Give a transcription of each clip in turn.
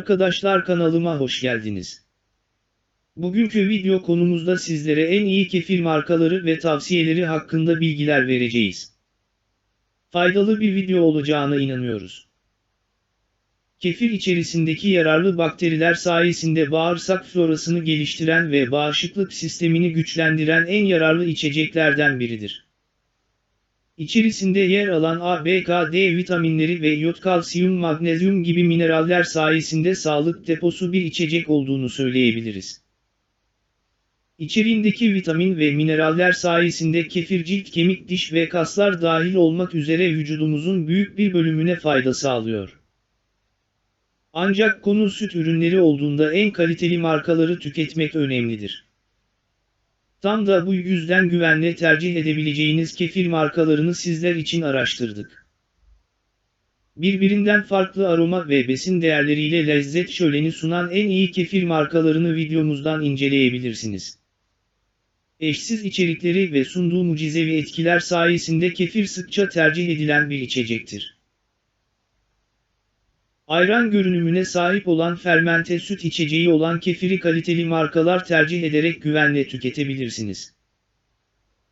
Arkadaşlar kanalıma hoş geldiniz. Bugünkü video konumuzda sizlere en iyi kefir markaları ve tavsiyeleri hakkında bilgiler vereceğiz. Faydalı bir video olacağına inanıyoruz. Kefir içerisindeki yararlı bakteriler sayesinde bağırsak florasını geliştiren ve bağışıklık sistemini güçlendiren en yararlı içeceklerden biridir. İçerisinde yer alan A, B, K, D vitaminleri ve yod, kalsiyum, magnezyum gibi mineraller sayesinde sağlık deposu bir içecek olduğunu söyleyebiliriz. İçeriğindeki vitamin ve mineraller sayesinde kefir cilt, kemik, diş ve kaslar dahil olmak üzere vücudumuzun büyük bir bölümüne fayda sağlıyor. Ancak konu süt ürünleri olduğunda en kaliteli markaları tüketmek önemlidir. Tam da bu yüzden güvenle tercih edebileceğiniz kefir markalarını sizler için araştırdık. Birbirinden farklı aroma ve besin değerleriyle lezzet şöleni sunan en iyi kefir markalarını videomuzdan inceleyebilirsiniz. Eşsiz içerikleri ve sunduğu mucizevi etkiler sayesinde kefir sıkça tercih edilen bir içecektir. Ayran görünümüne sahip olan fermente süt içeceği olan kefiri kaliteli markalar tercih ederek güvenle tüketebilirsiniz.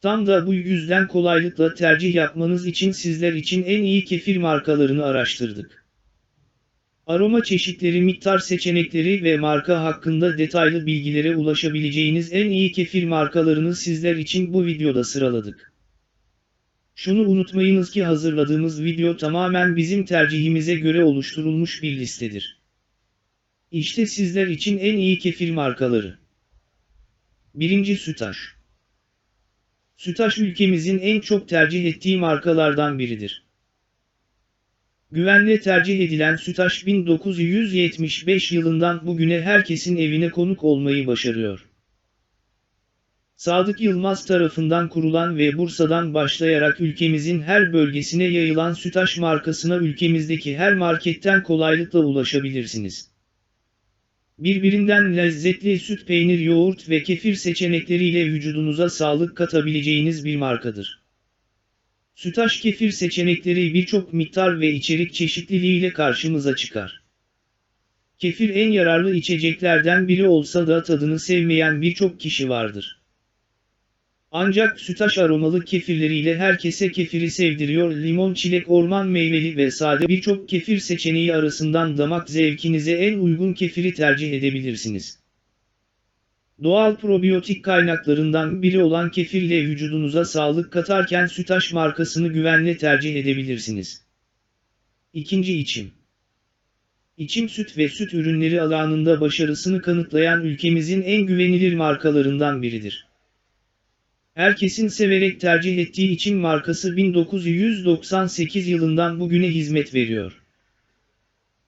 Tam da bu yüzden kolaylıkla tercih yapmanız için sizler için en iyi kefir markalarını araştırdık. Aroma çeşitleri, miktar seçenekleri ve marka hakkında detaylı bilgilere ulaşabileceğiniz en iyi kefir markalarını sizler için bu videoda sıraladık. Şunu unutmayınız ki hazırladığımız video tamamen bizim tercihimize göre oluşturulmuş bir listedir. İşte sizler için en iyi kefir markaları. 1. Sütaş Sütaş ülkemizin en çok tercih ettiği markalardan biridir. Güvenle tercih edilen Sütaş 1975 yılından bugüne herkesin evine konuk olmayı başarıyor. Sadık Yılmaz tarafından kurulan ve Bursa'dan başlayarak ülkemizin her bölgesine yayılan Sütaş markasına ülkemizdeki her marketten kolaylıkla ulaşabilirsiniz. Birbirinden lezzetli süt, peynir, yoğurt ve kefir seçenekleriyle vücudunuza sağlık katabileceğiniz bir markadır. Sütaş kefir seçenekleri birçok miktar ve içerik çeşitliliğiyle karşımıza çıkar. Kefir en yararlı içeceklerden biri olsa da tadını sevmeyen birçok kişi vardır. Ancak sütaş aromalı kefirleriyle herkese kefiri sevdiriyor. Limon, çilek, orman meyveli ve sade birçok kefir seçeneği arasından damak zevkinize en uygun kefiri tercih edebilirsiniz. Doğal probiyotik kaynaklarından biri olan kefirle vücudunuza sağlık katarken Sütaş markasını güvenle tercih edebilirsiniz. İkinci içim. İçim süt ve süt ürünleri alanında başarısını kanıtlayan ülkemizin en güvenilir markalarından biridir. Herkesin severek tercih ettiği için markası 1998 yılından bugüne hizmet veriyor.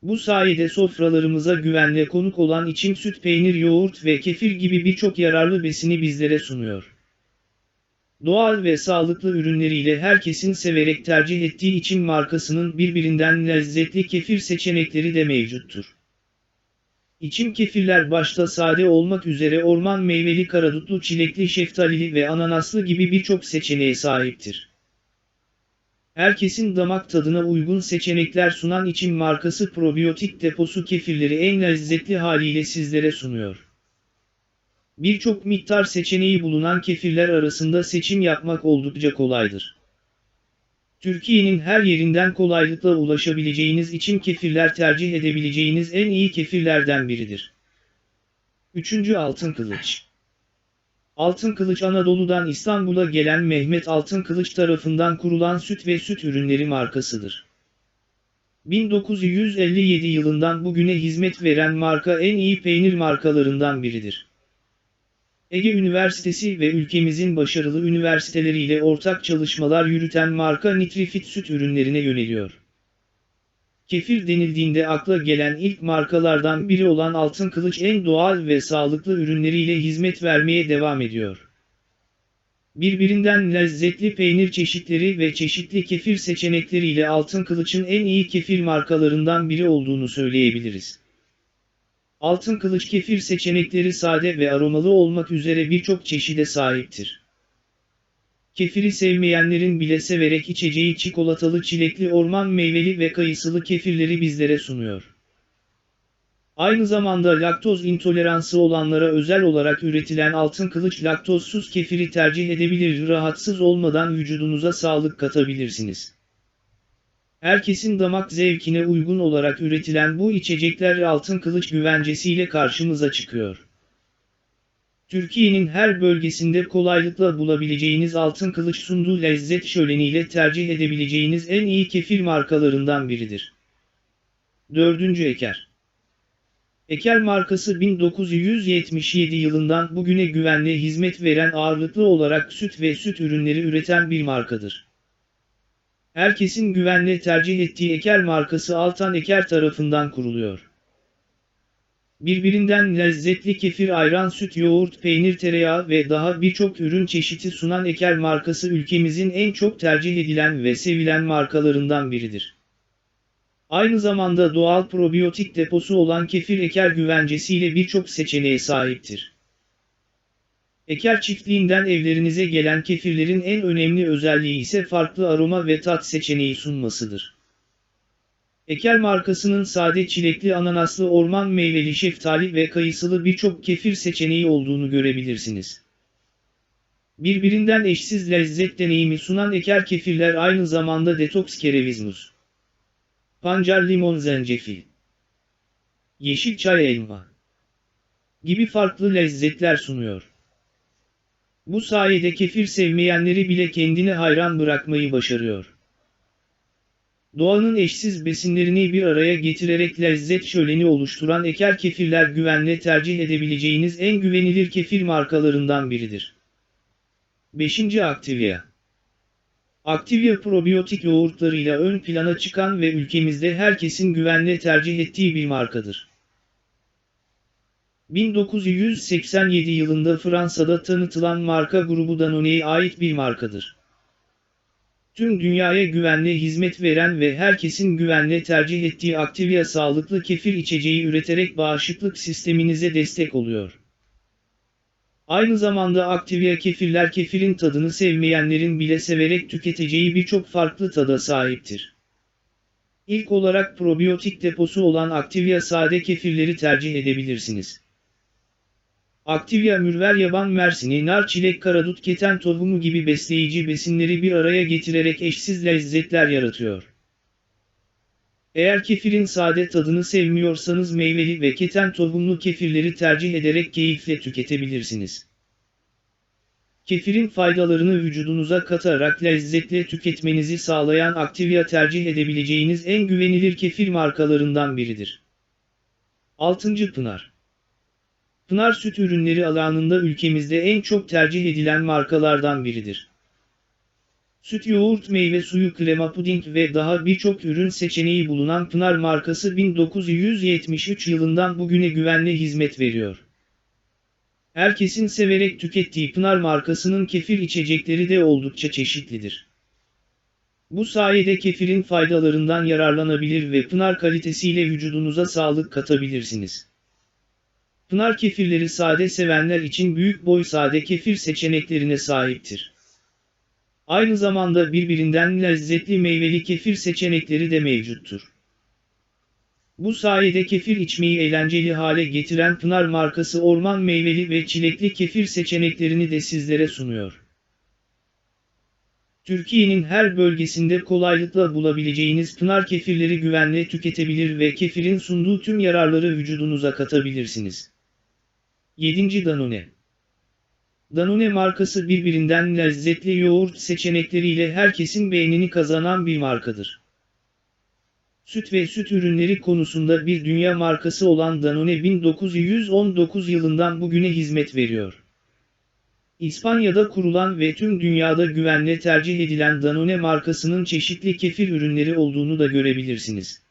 Bu sayede sofralarımıza güvenle konuk olan içim süt, peynir, yoğurt ve kefir gibi birçok yararlı besini bizlere sunuyor. Doğal ve sağlıklı ürünleriyle herkesin severek tercih ettiği için markasının birbirinden lezzetli kefir seçenekleri de mevcuttur. İçim kefirler başta sade olmak üzere orman meyveli karadutlu çilekli şeftalili ve ananaslı gibi birçok seçeneğe sahiptir. Herkesin damak tadına uygun seçenekler sunan içim markası probiyotik deposu kefirleri en lezzetli haliyle sizlere sunuyor. Birçok miktar seçeneği bulunan kefirler arasında seçim yapmak oldukça kolaydır. Türkiye'nin her yerinden kolaylıkla ulaşabileceğiniz için kefirler tercih edebileceğiniz en iyi kefirlerden biridir. 3. Altın Kılıç Altın Kılıç Anadolu'dan İstanbul'a gelen Mehmet Altın Kılıç tarafından kurulan süt ve süt ürünleri markasıdır. 1957 yılından bugüne hizmet veren marka en iyi peynir markalarından biridir. Ege Üniversitesi ve ülkemizin başarılı üniversiteleriyle ortak çalışmalar yürüten marka Nitrifit süt ürünlerine yöneliyor. Kefir denildiğinde akla gelen ilk markalardan biri olan Altın Kılıç en doğal ve sağlıklı ürünleriyle hizmet vermeye devam ediyor. Birbirinden lezzetli peynir çeşitleri ve çeşitli kefir seçenekleriyle Altın Kılıç'ın en iyi kefir markalarından biri olduğunu söyleyebiliriz. Altın kılıç kefir seçenekleri sade ve aromalı olmak üzere birçok çeşide sahiptir. Kefiri sevmeyenlerin bile severek içeceği çikolatalı çilekli orman meyveli ve kayısılı kefirleri bizlere sunuyor. Aynı zamanda laktoz intoleransı olanlara özel olarak üretilen altın kılıç laktozsuz kefiri tercih edebilir rahatsız olmadan vücudunuza sağlık katabilirsiniz. Herkesin damak zevkine uygun olarak üretilen bu içecekler altın kılıç güvencesiyle karşımıza çıkıyor. Türkiye'nin her bölgesinde kolaylıkla bulabileceğiniz altın kılıç sunduğu lezzet şöleniyle tercih edebileceğiniz en iyi kefir markalarından biridir. 4. Eker Eker markası 1977 yılından bugüne güvenli hizmet veren ağırlıklı olarak süt ve süt ürünleri üreten bir markadır. Herkesin güvenle tercih ettiği Eker markası Altan Eker tarafından kuruluyor. Birbirinden lezzetli kefir, ayran, süt, yoğurt, peynir, tereyağı ve daha birçok ürün çeşidi sunan Eker markası ülkemizin en çok tercih edilen ve sevilen markalarından biridir. Aynı zamanda doğal probiyotik deposu olan kefir Eker güvencesiyle birçok seçeneğe sahiptir. Eker çiftliğinden evlerinize gelen kefirlerin en önemli özelliği ise farklı aroma ve tat seçeneği sunmasıdır. Eker markasının sade çilekli ananaslı orman meyveli şeftali ve kayısılı birçok kefir seçeneği olduğunu görebilirsiniz. Birbirinden eşsiz lezzet deneyimi sunan Eker kefirler aynı zamanda detoks kereviz muz, pancar limon zencefil, yeşil çay elma gibi farklı lezzetler sunuyor. Bu sayede kefir sevmeyenleri bile kendine hayran bırakmayı başarıyor. Doğanın eşsiz besinlerini bir araya getirerek lezzet şöleni oluşturan Eker kefirler güvenle tercih edebileceğiniz en güvenilir kefir markalarından biridir. 5. Activia Activia probiyotik yoğurtlarıyla ön plana çıkan ve ülkemizde herkesin güvenle tercih ettiği bir markadır. 1987 yılında Fransa'da tanıtılan marka grubu Danone'ye ait bir markadır. Tüm dünyaya güvenli hizmet veren ve herkesin güvenle tercih ettiği Activia sağlıklı kefir içeceği üreterek bağışıklık sisteminize destek oluyor. Aynı zamanda Activia kefirler kefirin tadını sevmeyenlerin bile severek tüketeceği birçok farklı tada sahiptir. İlk olarak probiyotik deposu olan Activia sade kefirleri tercih edebilirsiniz. Activia mürver yaban mersini, nar çilek karadut keten tohumu gibi besleyici besinleri bir araya getirerek eşsiz lezzetler yaratıyor. Eğer kefirin sade tadını sevmiyorsanız meyveli ve keten tohumlu kefirleri tercih ederek keyifle tüketebilirsiniz. Kefirin faydalarını vücudunuza katarak lezzetle tüketmenizi sağlayan Activia tercih edebileceğiniz en güvenilir kefir markalarından biridir. 6. Pınar Pınar süt ürünleri alanında ülkemizde en çok tercih edilen markalardan biridir. Süt yoğurt meyve suyu krema puding ve daha birçok ürün seçeneği bulunan Pınar markası 1973 yılından bugüne güvenli hizmet veriyor. Herkesin severek tükettiği Pınar markasının kefir içecekleri de oldukça çeşitlidir. Bu sayede kefirin faydalarından yararlanabilir ve Pınar kalitesiyle vücudunuza sağlık katabilirsiniz. Pınar kefirleri sade sevenler için büyük boy sade kefir seçeneklerine sahiptir. Aynı zamanda birbirinden lezzetli meyveli kefir seçenekleri de mevcuttur. Bu sayede kefir içmeyi eğlenceli hale getiren Pınar markası orman meyveli ve çilekli kefir seçeneklerini de sizlere sunuyor. Türkiye'nin her bölgesinde kolaylıkla bulabileceğiniz Pınar kefirleri güvenle tüketebilir ve kefirin sunduğu tüm yararları vücudunuza katabilirsiniz. 7. Danone Danone markası birbirinden lezzetli yoğurt seçenekleriyle herkesin beğenini kazanan bir markadır. Süt ve süt ürünleri konusunda bir dünya markası olan Danone 1919 yılından bugüne hizmet veriyor. İspanya'da kurulan ve tüm dünyada güvenle tercih edilen Danone markasının çeşitli kefir ürünleri olduğunu da görebilirsiniz.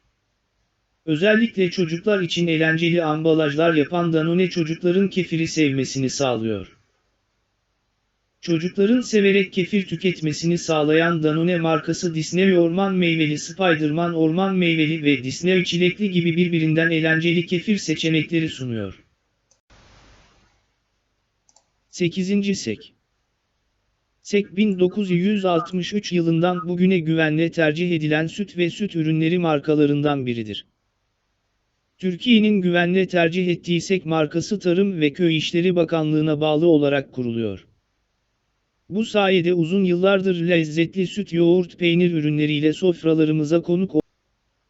Özellikle çocuklar için eğlenceli ambalajlar yapan Danone çocukların kefiri sevmesini sağlıyor. Çocukların severek kefir tüketmesini sağlayan Danone markası Disney orman meyveli Spiderman orman meyveli ve Disney çilekli gibi birbirinden eğlenceli kefir seçenekleri sunuyor. 8. Sek Sek 1963 yılından bugüne güvenle tercih edilen süt ve süt ürünleri markalarından biridir. Türkiye'nin güvenle tercih ettiği SEK markası Tarım ve Köy İşleri Bakanlığı'na bağlı olarak kuruluyor. Bu sayede uzun yıllardır lezzetli süt, yoğurt, peynir ürünleriyle sofralarımıza konuk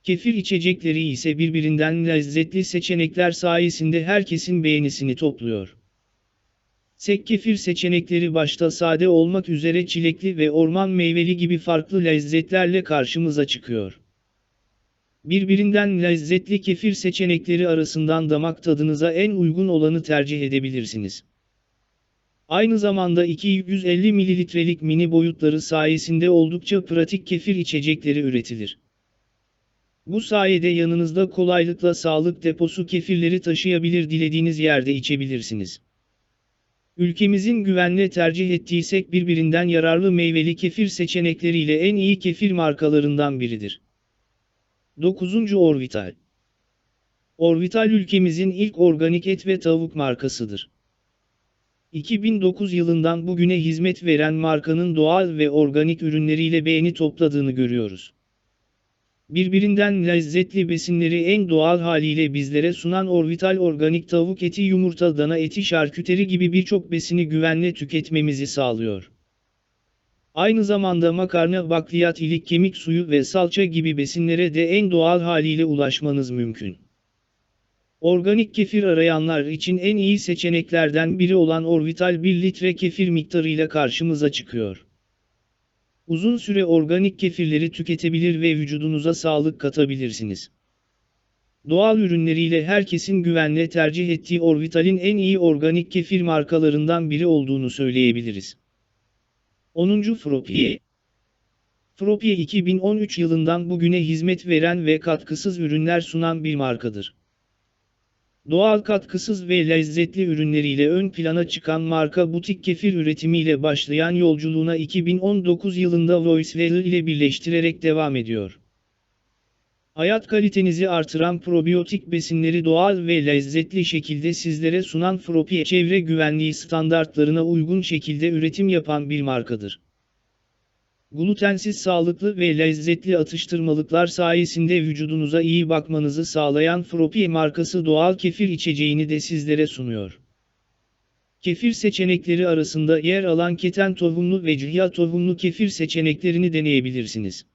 Kefir içecekleri ise birbirinden lezzetli seçenekler sayesinde herkesin beğenisini topluyor. Sek kefir seçenekleri başta sade olmak üzere çilekli ve orman meyveli gibi farklı lezzetlerle karşımıza çıkıyor. Birbirinden lezzetli kefir seçenekleri arasından damak tadınıza en uygun olanı tercih edebilirsiniz. Aynı zamanda 250 mililitrelik mini boyutları sayesinde oldukça pratik kefir içecekleri üretilir. Bu sayede yanınızda kolaylıkla sağlık deposu kefirleri taşıyabilir dilediğiniz yerde içebilirsiniz. Ülkemizin güvenle tercih ettiği sek birbirinden yararlı meyveli kefir seçenekleriyle en iyi kefir markalarından biridir. 9. Orvital Orvital ülkemizin ilk organik et ve tavuk markasıdır. 2009 yılından bugüne hizmet veren markanın doğal ve organik ürünleriyle beğeni topladığını görüyoruz. Birbirinden lezzetli besinleri en doğal haliyle bizlere sunan Orvital organik tavuk eti, yumurta, dana eti, şarküteri gibi birçok besini güvenle tüketmemizi sağlıyor. Aynı zamanda makarna, bakliyat, ilik, kemik suyu ve salça gibi besinlere de en doğal haliyle ulaşmanız mümkün. Organik kefir arayanlar için en iyi seçeneklerden biri olan Orvital 1 litre kefir miktarıyla karşımıza çıkıyor. Uzun süre organik kefirleri tüketebilir ve vücudunuza sağlık katabilirsiniz. Doğal ürünleriyle herkesin güvenle tercih ettiği Orvital'in en iyi organik kefir markalarından biri olduğunu söyleyebiliriz. 10. Fropie Fropie 2013 yılından bugüne hizmet veren ve katkısız ürünler sunan bir markadır. Doğal katkısız ve lezzetli ürünleriyle ön plana çıkan marka butik kefir üretimiyle başlayan yolculuğuna 2019 yılında Voicewell ile birleştirerek devam ediyor. Hayat kalitenizi artıran probiyotik besinleri doğal ve lezzetli şekilde sizlere sunan Fropie çevre güvenliği standartlarına uygun şekilde üretim yapan bir markadır. Glutensiz sağlıklı ve lezzetli atıştırmalıklar sayesinde vücudunuza iyi bakmanızı sağlayan Fropie markası doğal kefir içeceğini de sizlere sunuyor. Kefir seçenekleri arasında yer alan keten tohumlu ve cihya tohumlu kefir seçeneklerini deneyebilirsiniz.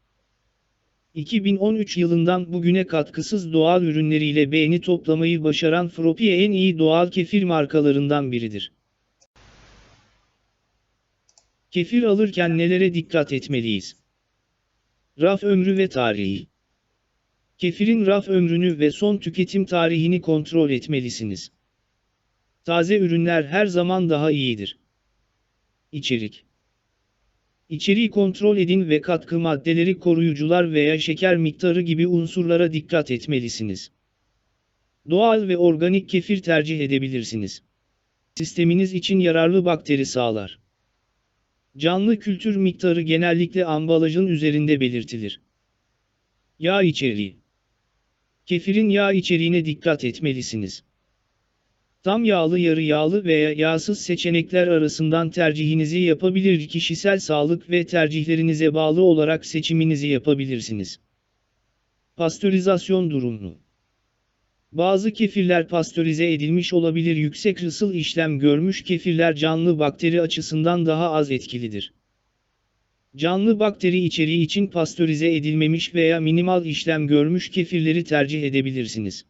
2013 yılından bugüne katkısız doğal ürünleriyle beğeni toplamayı başaran Fropie en iyi doğal kefir markalarından biridir. Kefir alırken nelere dikkat etmeliyiz? Raf ömrü ve tarihi. Kefirin raf ömrünü ve son tüketim tarihini kontrol etmelisiniz. Taze ürünler her zaman daha iyidir. İçerik İçeriği kontrol edin ve katkı maddeleri koruyucular veya şeker miktarı gibi unsurlara dikkat etmelisiniz. Doğal ve organik kefir tercih edebilirsiniz. Sisteminiz için yararlı bakteri sağlar. Canlı kültür miktarı genellikle ambalajın üzerinde belirtilir. Yağ içeriği. Kefirin yağ içeriğine dikkat etmelisiniz. Tam yağlı yarı yağlı veya yağsız seçenekler arasından tercihinizi yapabilir kişisel sağlık ve tercihlerinize bağlı olarak seçiminizi yapabilirsiniz. Pastörizasyon durumu bazı kefirler pastörize edilmiş olabilir yüksek ısıl işlem görmüş kefirler canlı bakteri açısından daha az etkilidir. Canlı bakteri içeriği için pastörize edilmemiş veya minimal işlem görmüş kefirleri tercih edebilirsiniz.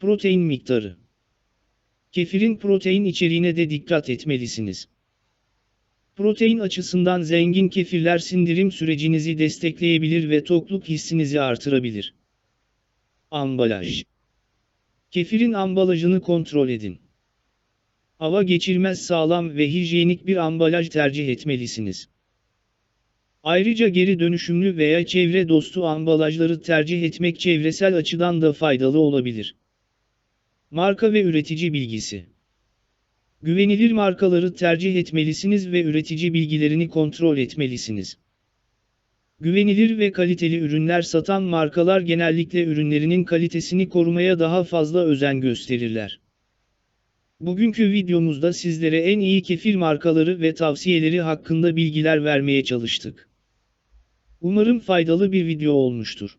Protein miktarı Kefirin protein içeriğine de dikkat etmelisiniz. Protein açısından zengin kefirler sindirim sürecinizi destekleyebilir ve tokluk hissinizi artırabilir. Ambalaj Kefirin ambalajını kontrol edin. Hava geçirmez sağlam ve hijyenik bir ambalaj tercih etmelisiniz. Ayrıca geri dönüşümlü veya çevre dostu ambalajları tercih etmek çevresel açıdan da faydalı olabilir. Marka ve üretici bilgisi Güvenilir markaları tercih etmelisiniz ve üretici bilgilerini kontrol etmelisiniz. Güvenilir ve kaliteli ürünler satan markalar genellikle ürünlerinin kalitesini korumaya daha fazla özen gösterirler. Bugünkü videomuzda sizlere en iyi kefir markaları ve tavsiyeleri hakkında bilgiler vermeye çalıştık. Umarım faydalı bir video olmuştur.